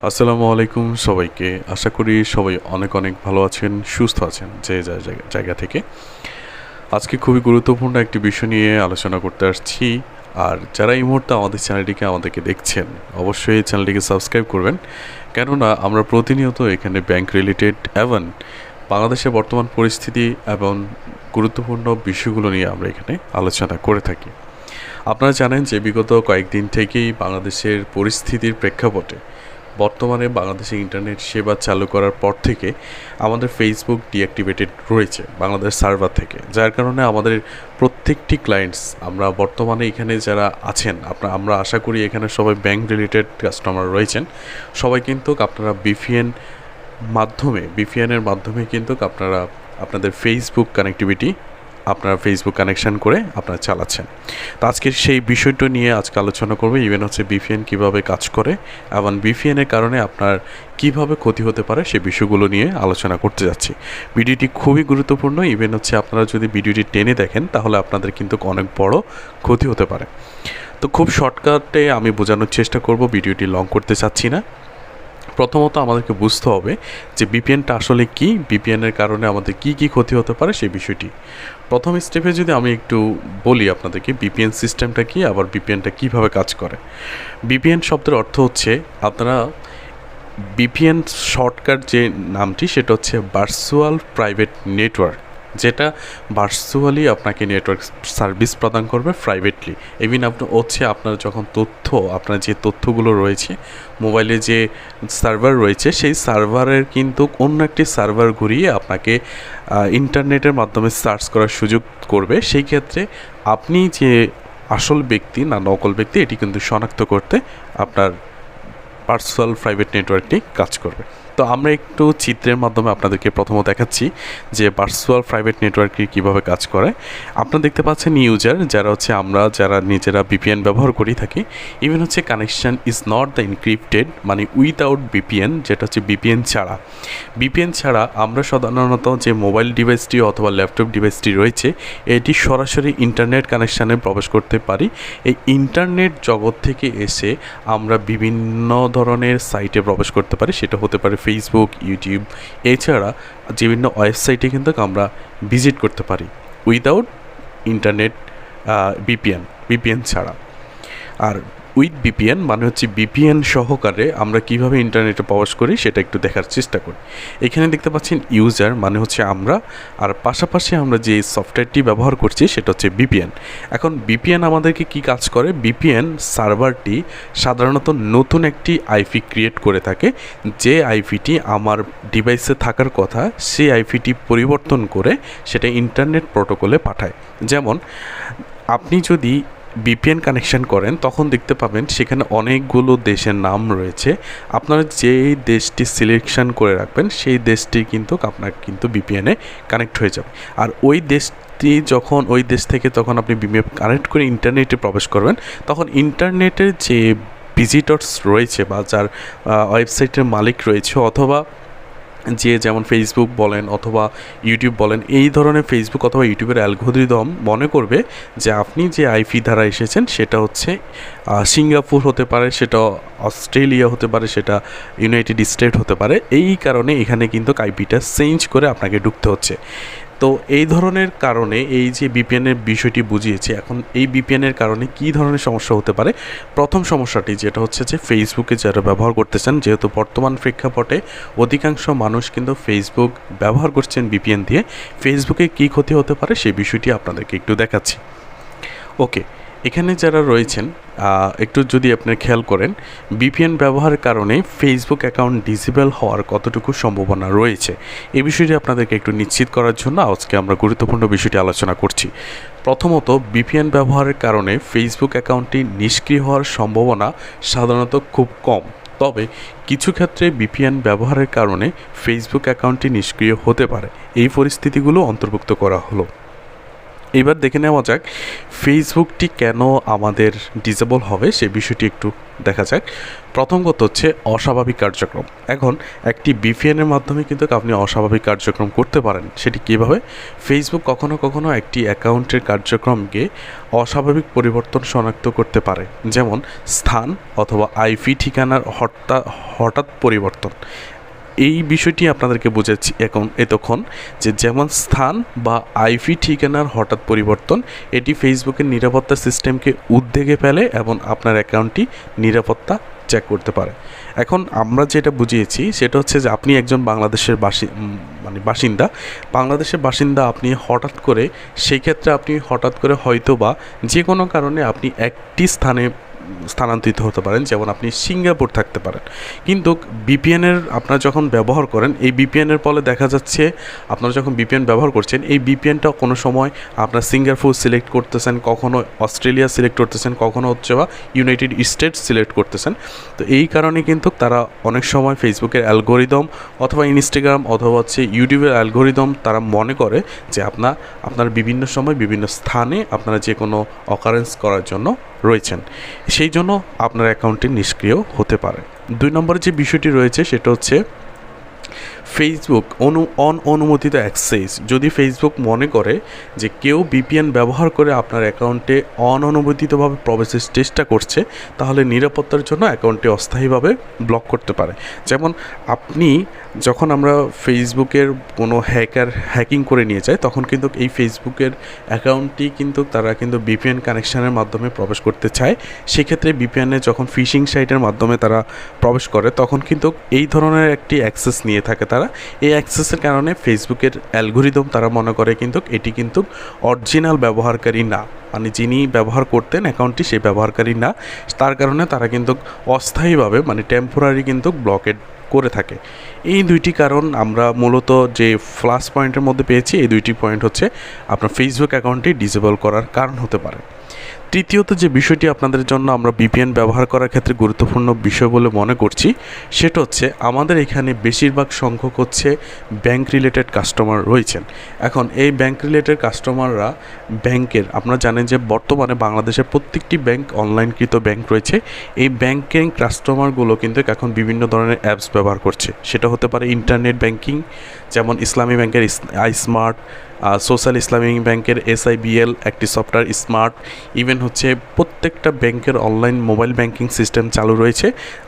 আসসালামু আলাইকুম সবাইকে। আশা করি সবাই অনেক অনেক ভালো আছেন, সুস্থ আছেন যে জায়গা- জায়গা থেকে। আজকে খুবই গুরুত্বপূর্ণ একটি বিষয় নিয়ে আলোচনা করতে আসছি। আর যারা এই মুহূর্তে আমাদের চ্যানেলটিকে আমাদেরকে দেখছেন, অবশ্যই চ্যানেলটিকে সাবস্ক্রাইব করবেন। কেননা আমরা প্রতিনিয়ত এখানে ব্যাংক রিলেটেড এবং বাংলাদেশের বর্তমান পরিস্থিতি এবং গুরুত্বপূর্ণ বিষয়গুলো নিয়ে আমরা এখানে আলোচনা করে থাকি। আপনারা জানেন যে বিগত কয়েকদিন থেকেই বাংলাদেশের পরিস্থিতির প্রেক্ষাপটে বর্তমানে বাংলাদেশে ইন্টারনেট সেবা চালু করার পর থেকে আমাদের ফেসবুক ডিঅ্যাক্টিভেটেড রয়েছে, বাংলাদেশ সার্ভার থেকে। যার কারণে আমাদের প্রত্যেকটি ক্লায়েন্টস আমরা বর্তমানে এখানে যারা আছেন আপনার আমরা আশা করি এখানে সবাই ব্যাংক রিলেটেড কাস্টমার রয়েছেন। সবাই কিন্তু আপনারা বিপিএন মাধ্যমে বিপিএনের মাধ্যমে কিন্তু আপনারা আপনাদের ফেসবুক কানেক্টিভিটি আপনারা ফেসবুক কানেকশন করে আপনারা চালাচ্ছেন। তো আজকে সেই বিষয়টা নিয়ে আজকে আলোচনা করব। ইভেন হচ্ছে বিপিএন কীভাবে কাজ করে এবং বিপিএনের কারণে আপনার কীভাবে ক্ষতি হতে পারে সেই বিষয়গুলো নিয়ে আলোচনা করতে যাচ্ছি। ভিডিওটি খুবই গুরুত্বপূর্ণ। ইভেন হচ্ছে আপনারা যদি ভিডিওটি টেনে দেখেন, তাহলে আপনাদের কিন্তু অনেক বড় ক্ষতি হতে পারে। তো খুব শর্টকাটে আমি বোঝানোর চেষ্টা করব। ভিডিওটি লং করতে চাচ্ছি না। প্রথমত আমাদেরকে বুঝতে হবে যে বিপিএনটা আসলে কি, বিপিএনের কারণে আমাদের কি কি ক্ষতি হতে পারে সেই বিষয়টি। প্রথম স্টেপে যদি আমি একটু বলি আপনাদেরকে, বিপিএন সিস্টেমটা কি, আবার বিপিএনটা কীভাবে কাজ করে। বিপিএন শব্দের অর্থ হচ্ছে, আপনারা বিপিএন শর্টকাট যে নামটি, সেটা হচ্ছে ভার্চুয়াল প্রাইভেট নেটওয়ার্ক। যেটা ভার্চুয়ালি আপনাকে নেটওয়ার্ক সার্ভিস প্রদান করবে প্রাইভেটলি ইভিন আপনার হচ্ছে আপনার যখন তথ্য, আপনার যে তথ্যগুলো রয়েছে মোবাইলে যে সার্ভার রয়েছে, সেই সার্ভারের কিন্তু অন্য একটি সার্ভার ঘুরিয়ে আপনাকে ইন্টারনেটের মাধ্যমে সার্চ করার সুযোগ করবে। সেই ক্ষেত্রে আপনি যে আসল ব্যক্তি না নকল ব্যক্তি, এটি কিন্তু শনাক্ত করতে আপনার পার্সোনাল প্রাইভেট নেটওয়ার্কটি কাজ করবে। তো আমরা একটু চিত্রের মাধ্যমে আপনাদেরকে প্রথমত দেখাচ্ছি যে ভার্চুয়াল প্রাইভেট নেটওয়ার্কটি কীভাবে কাজ করে। আপনারা দেখতে পাচ্ছেন ইউজার যারা হচ্ছে আমরা, যারা নিজেরা বিপিএন ব্যবহার করি থাকি। ইভেন হচ্ছে connection is not the encrypted মানে উইথাউট বিপিএন যেটা হচ্ছে বিপিএন ছাড়া। বিপিএন ছাড়া আমরা সাধারণত যে মোবাইল ডিভাইসটি অথবা ল্যাপটপ ডিভাইসটি রয়েছে, এটি সরাসরি ইন্টারনেট কানেকশানে প্রবেশ করতে পারি। এই ইন্টারনেট জগৎ থেকে এসে আমরা বিভিন্ন ধরনের সাইটে প্রবেশ করতে পারি, সেটা হতে পারে ফেসবুক ইউটিউব এছাড়া বিভিন্ন ওয়েবসাইটে কিন্তু আমরা ভিজিট করতে পারি উইদাউট ইন্টারনেট বিপিএন বিপিএন ছাড়া। আর উইথ বিপিএন মানে হচ্ছে বিপিএন সহকারে আমরা কীভাবে ইন্টারনেটে প্রবেশ করি সেটা একটু দেখার চেষ্টা করি। এখানে দেখতে পাচ্ছেন ইউজার মানে হচ্ছে আমরা, আর পাশাপাশি আমরা যে সফটওয়্যারটি ব্যবহার করছি সেটা হচ্ছে বিপিএন এখন বিপিএন আমাদেরকে কি কাজ করে? বিপিএন সার্ভারটি সাধারণত নতুন একটি আইপি ক্রিয়েট করে থাকে, যে আইপিটি আমার ডিভাইসে থাকার কথা সেই আইপিটি পরিবর্তন করে সেটা ইন্টারনেট প্রোটোকলে পাঠায়। যেমন, আপনি যদি বিপিএন কানেকশন করেন, তখন দেখতে পাবেন সেখানে অনেকগুলো দেশের নাম রয়েছে। আপনারা যেই দেশটি সিলেকশন করে রাখবেন, সেই দেশটি কিন্তু আপনার কিন্তু বিপিএনে কানেক্ট হয়ে যাবে। আর ওই দেশটি যখন, ওই দেশ থেকে তখন আপনি বিপিএন কানেক্ট করে ইন্টারনেটে প্রবেশ করবেন, তখন ইন্টারনেটের যে ভিজিটর্স রয়েছে বা যার ওয়েবসাইটের মালিক রয়েছে অথবা যে যেমন ফেসবুক বলেন অথবা ইউটিউব বলেন, এই ধরনের ফেসবুক অথবা ইউটিউবের অ্যালগোরিদম মনে করবে যে আপনি যে আইপি দ্বারা এসেছেন সেটা হচ্ছে সিঙ্গাপুর হতে পারে, সেটা অস্ট্রেলিয়া হতে পারে, সেটা ইউনাইটেড স্টেট হতে পারে। এই কারণে এখানে কিন্তু আইপিটা চেঞ্জ করে আপনাকে ঢুকতে হচ্ছে। তো এই ধরনের কারণে এই যে বিপিএনের বিষয়টি বুঝিয়েছি, এখন এই বিপিএনের কারণে কী ধরনের সমস্যা হতে পারে? প্রথম সমস্যাটি যেটা হচ্ছে যে ফেসবুকে যারা ব্যবহার করতেছেন, যেহেতু বর্তমান প্রেক্ষাপটে অধিকাংশ মানুষ কিন্তু ফেসবুক ব্যবহার করছেন বিপিএন দিয়ে ফেসবুকে কী ক্ষতি হতে পারে সেই বিষয়টি আপনাদেরকে একটু দেখাচ্ছি। ওকে এখানে যারা রয়েছেন একটু যদি আপনি খেয়াল করেন বিপিএন ব্যবহারের কারণে ফেসবুক অ্যাকাউন্ট ডিসেবল হওয়ার কতটুকু সম্ভাবনা রয়েছে এই বিষয়টি আপনাদেরকে একটু নিশ্চিত করার জন্য আজকে আমরা গুরুত্বপূর্ণ বিষয়টি আলোচনা করছি। প্রথমত বিপিএন ব্যবহারের কারণে ফেসবুক অ্যাকাউন্টটি নিষ্ক্রিয় হওয়ার সম্ভাবনা সাধারণত খুব কম। তবে, কিছু ক্ষেত্রে বিপিএন ব্যবহারের কারণে ফেসবুক অ্যাকাউন্টটি নিষ্ক্রিয় হতে পারে। এই পরিস্থিতিগুলো অন্তর্ভুক্ত করা হলো। এবার দেখে নেওয়া যাক ফেসবুকটি কেন আমাদের ডিসেবল হবে সে বিষয়টি একটু দেখা যাক। প্রথম হচ্ছে অস্বাভাবিক কার্যক্রম। এখন একটি বিপিএনের মাধ্যমে কিন্তু আপনি অস্বাভাবিক কার্যক্রম করতে পারেন। সেটি কীভাবে? ফেসবুক কখনো কখনো একটি অ্যাকাউন্টের কার্যক্রমকে অস্বাভাবিক পরিবর্তন শনাক্ত করতে পারে। যেমন স্থান অথবা আইপি ঠিকানার হঠাৎ হঠাৎ পরিবর্তন। এই বিষয়টি আপনাদেরকে বোঝাচ্ছি এখন, এতক্ষণ, যে যেমন স্থান বা আইপি ঠিকানার হঠাৎ পরিবর্তন, এটি ফেসবুকের নিরাপত্তা সিস্টেমকে উদ্বেগে ফেলে এবং আপনার অ্যাকাউন্টটি নিরাপত্তা চেক করতে পারে। এখন আমরা যেটা বুঝিয়েছি, সেটা হচ্ছে যে আপনি একজন বাংলাদেশের বাসি মানে বাসিন্দা। বাংলাদেশের বাসিন্দা আপনি হঠাৎ করে, সেই ক্ষেত্রে আপনি হঠাৎ করে হয়তো বা যে কোনো কারণে আপনি একটি স্থানে স্থানান্তরিত হতে পারেন, যেমন আপনি সিঙ্গাপুর থাকতে পারেন। কিন্তু বিপিএনের আপনারা যখন ব্যবহার করেন, এই বিপিএনের ফলে দেখা যাচ্ছে আপনারা যখন বিপিএন ব্যবহার করছেন, এই বিপিএনটা কোনো সময় আপনার সিঙ্গাপুর সিলেক্ট করতেছেন, কখনো অস্ট্রেলিয়া সিলেক্ট করতেছেন, কখনো হচ্ছে বা ইউনাইটেড স্টেটস সিলেক্ট করতেছেন। তো এই কারণে কিন্তু তারা অনেক সময় ফেসবুকের অ্যালগোরিদম অথবা ইনস্টাগ্রাম অথবা হচ্ছে ইউটিউবের অ্যালগোরিদম তারা মনে করে যে আপনার আপনার বিভিন্ন সময় বিভিন্ন স্থানে আপনারা যে কোনো অকারেন্স করার জন্য রয়েছেন। সেই জন্য আপনার অ্যাকাউন্টটি নিষ্ক্রিয় হতে পারে। দুই নম্বরে যে বিষয়টি রয়েছে, সেটা হচ্ছে ফেসবুক অনু, অন অনুমোদিত অ্যাক্সেস। যদি ফেসবুক মনে করে যে কেউ বিপিএন ব্যবহার করে আপনার অ্যাকাউন্টে অননুমোদিতভাবে প্রবেশের চেষ্টা করছে, তাহলে নিরাপত্তার জন্য অ্যাকাউন্টটি অস্থায়ীভাবে ব্লক করতে পারে। যেমন আপনি যখন আমরা ফেসবুকের কোনো হ্যাকার হ্যাকিং করে নিয়ে যায় তখন কিন্তু এই ফেসবুকের অ্যাকাউন্টটি কিন্তু তারা কিন্তু বিপিএন কানেকশানের মাধ্যমে প্রবেশ করতে চায়। সেক্ষেত্রে বিপিএনে যখন ফিশিং সাইটের মাধ্যমে তারা প্রবেশ করে, তখন কিন্তু এই ধরনের একটি অ্যাক্সেস নিয়ে থাকে। তারা এই অ্যাক্সেসের কারণে ফেসবুকের অ্যালগোরিদম তারা মনে করে কিন্তু এটি কিন্তু অরিজিনাল ব্যবহারকারী না। মানে যিনি ব্যবহার করতেন অ্যাকাউন্টটি সেই ব্যবহারকারী না। তার কারণে তারা কিন্তু অস্থায়ীভাবে মানে টেম্পোরারি কিন্তু ব্লকেড করে থাকে। এই দুইটি কারণ আমরা মূলত যে ফ্লাস পয়েন্টের মধ্যে পেয়েছি, এই দুইটি পয়েন্ট হচ্ছে আপনার ফেসবুক অ্যাকাউন্টটি ডিসেবল করার কারণ হতে পারে। তৃতীয়ত যে বিষয়টি আপনাদের জন্য আমরা বিপিএন ব্যবহার করার ক্ষেত্রে গুরুত্বপূর্ণ বিষয় বলে মনে করছি, সেটা হচ্ছে আমাদের এখানে বেশিরভাগ সংখ্যক হচ্ছে ব্যাংক রিলেটেড কাস্টমার রয়েছেন। এখন এই ব্যাংক রিলেটেড কাস্টমাররা ব্যাংকের আপনারা জানেন যে বর্তমানে বাংলাদেশের প্রত্যেকটি ব্যাংক অনলাইনকৃত ব্যাংক রয়েছে। এই ব্যাংকিং কাস্টমারগুলো কিন্তু এখন বিভিন্ন ধরনের অ্যাপস ব্যবহার করছে। সেটা হতে পারে ইন্টারনেট ব্যাংকিং যেমন ইসলামী ব্যাংকের আই স্মার্ট সোশ্যাল ইসলামী ব্যাংকের এসআইবিএল একটি সফটওয়্যার স্মার্ট। ইভেন হচ্ছে প্রত্যেকটা ব্যাংকের অনলাইন মোবাইল ব্যাংকিং সিস্টেম চালু রয়েছে।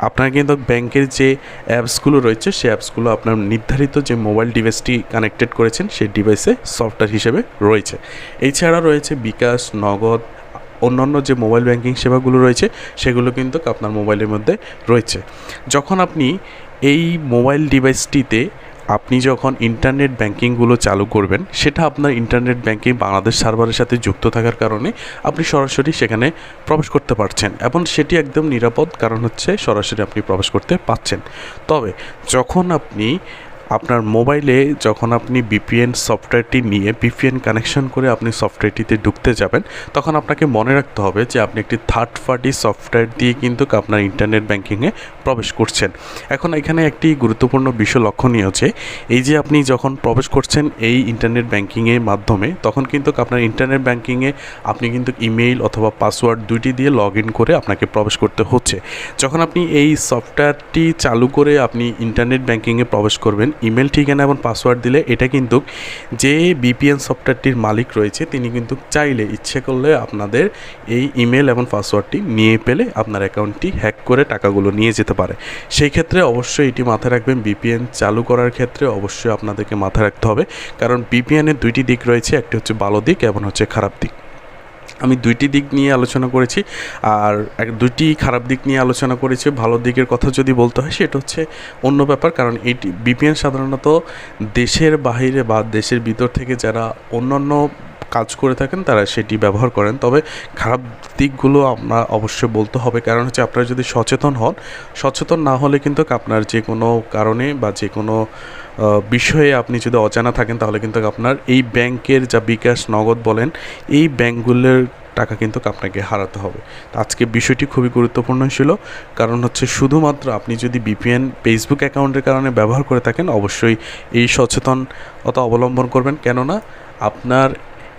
আপনার কিন্তু ব্যাংকের যে অ্যাপসগুলো রয়েছে সেই অ্যাপসগুলো আপনার নির্ধারিত যে মোবাইল ডিভাইসটি কানেক্টেড করেছেন সেই ডিভাইসে সফটওয়্যার হিসেবে রয়েছে। এছাড়া রয়েছে বিকাশ, নগদ, অন্যান্য যে মোবাইল ব্যাংকিং সেবাগুলো রয়েছে, সেগুলো কিন্তু আপনার মোবাইলের মধ্যে রয়েছে। যখন আপনি এই মোবাইল ডিভাইসটিতে আপনি যখন ইন্টারনেট ব্যাংকিংগুলো চালু করবেন, সেটা আপনার ইন্টারনেট ব্যাংকিং বাংলাদেশ সার্ভারের সাথে যুক্ত থাকার কারণে আপনি সরাসরি সেখানে প্রবেশ করতে পারছেন এবং সেটি একদম নিরাপদ কারণ হচ্ছে সরাসরি আপনি প্রবেশ করতে পারছেন তবে যখন আপনি আপনার মোবাইলে যখন আপনি বিপিএন সফটওয়্যারটি নিয়ে বিপিএন কানেকশন করে আপনি সফটওয়্যারটিতে ঢুকতে যাবেন, তখন আপনাকে মনে রাখতে হবে যে আপনি একটি থার্ড পার্টি সফটওয়্যার দিয়ে কিন্তু আপনার ইন্টারনেট ব্যাংকিংয়ে প্রবেশ করছেন। এখন এখানে একটি গুরুত্বপূর্ণ বিষয় লক্ষণীয় যে এই যে আপনি যখন প্রবেশ করছেন এই ইন্টারনেট ব্যাংকিংয়ের মাধ্যমে, তখন কিন্তু আপনার ইন্টারনেট ব্যাংকিংয়ে আপনি কিন্তু ইমেইল অথবা পাসওয়ার্ড দুইটি দিয়ে লগ ইন করে আপনাকে প্রবেশ করতে হচ্ছে। যখন আপনি এই সফটওয়্যারটি চালু করে আপনি ইন্টারনেট ব্যাংকিংয়ে প্রবেশ করবেন ইমেল ঠিকানা এবং পাসওয়ার্ড দিলে এটা কিন্তু যে বিপিএন সফটওয়্যারটির মালিক রয়েছে, তিনি কিন্তু চাইলে ইচ্ছে করলে আপনাদের এই ইমেল এবং পাসওয়ার্ডটি নিয়ে পেলে আপনার অ্যাকাউন্টটি হ্যাক করে টাকাগুলো নিয়ে যেতে পারে। সেই ক্ষেত্রে অবশ্যই এটি মাথায় রাখবেন বিপিএন চালু করার ক্ষেত্রে অবশ্যই আপনাদেরকে মাথায় রাখতে হবে, কারণ বিপিএনের দুইটি দিক রয়েছে, একটি হচ্ছে ভালো দিক এবং হচ্ছে খারাপ দিক। আমি দুইটি দিক নিয়ে আলোচনা করেছি আর এক দুইটি খারাপ দিক নিয়ে আলোচনা করেছি। ভালো দিকের কথা যদি বলতে হয়, সেটা হচ্ছে অন্য ব্যাপার। কারণ এটি বিপিএন সাধারণত দেশের বাহিরে বা দেশের ভিতর থেকে যারা অন্যান্য কাজ করে থাকেন, তারা সেটি ব্যবহার করেন। তবে খারাপ দিকগুলো আমরা অবশ্যই বলতে হবে। কারণ হচ্ছে আপনারা যদি সচেতন হন, সচেতন না হলে কিন্তু আপনার যে কোনো কারণে বা যে কোনো বিষয়ে আপনি যদি অজানা থাকেন, তাহলে কিন্তু আপনার এই ব্যাংকের যা বিকাশ নগদ বলেন, এই ব্যাংকগুলোর টাকা কিন্তু আপনাকে হারাতে হবে। আজকে বিষয়টি খুবই গুরুত্বপূর্ণ ছিল। কারণ হচ্ছে শুধুমাত্র আপনি যদি বিপিএন ফেসবুক অ্যাকাউন্টের কারণে ব্যবহার করে থাকেন, অবশ্যই এই সচেতনতা অবলম্বন করবেন। কেননা আপনার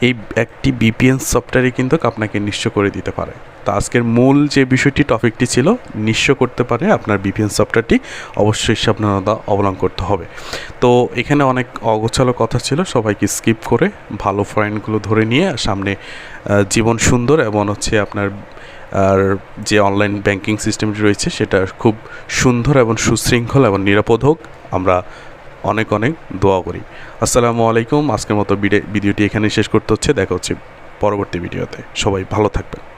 এই একটি বিপিএন সফটওয়্যারই কিন্তু আপনাকে নিঃস্ব করে দিতে পারে। তো আজকের মূল যে বিষয়টি, টপিকটি ছিল, নিঃস্ব করতে পারে আপনার বিপিএন সফটওয়্যারটি অবশ্যই সাবধানতা অবলম্বন করতে হবে। তো এখানে অনেক অগোছালো কথা ছিল, সবাইকে স্কিপ করে ভালো পয়েন্টগুলো ধরে নিয়ে সামনে জীবন সুন্দর এবং হচ্ছে আপনার, আর যে অনলাইন ব্যাংকিং সিস্টেমটি রয়েছে, সেটা খুব সুন্দর এবং সুশৃঙ্খল এবং নিরাপদ হোক। আমরা অনেক অনেক দোয়া করি। আসসালামু আলাইকুম। আজকের মতো ভিডিওটি এখানে শেষ করতে হচ্ছে। দেখা হচ্ছে পরবর্তী ভিডিওতে। সবাই ভালো থাকবেন।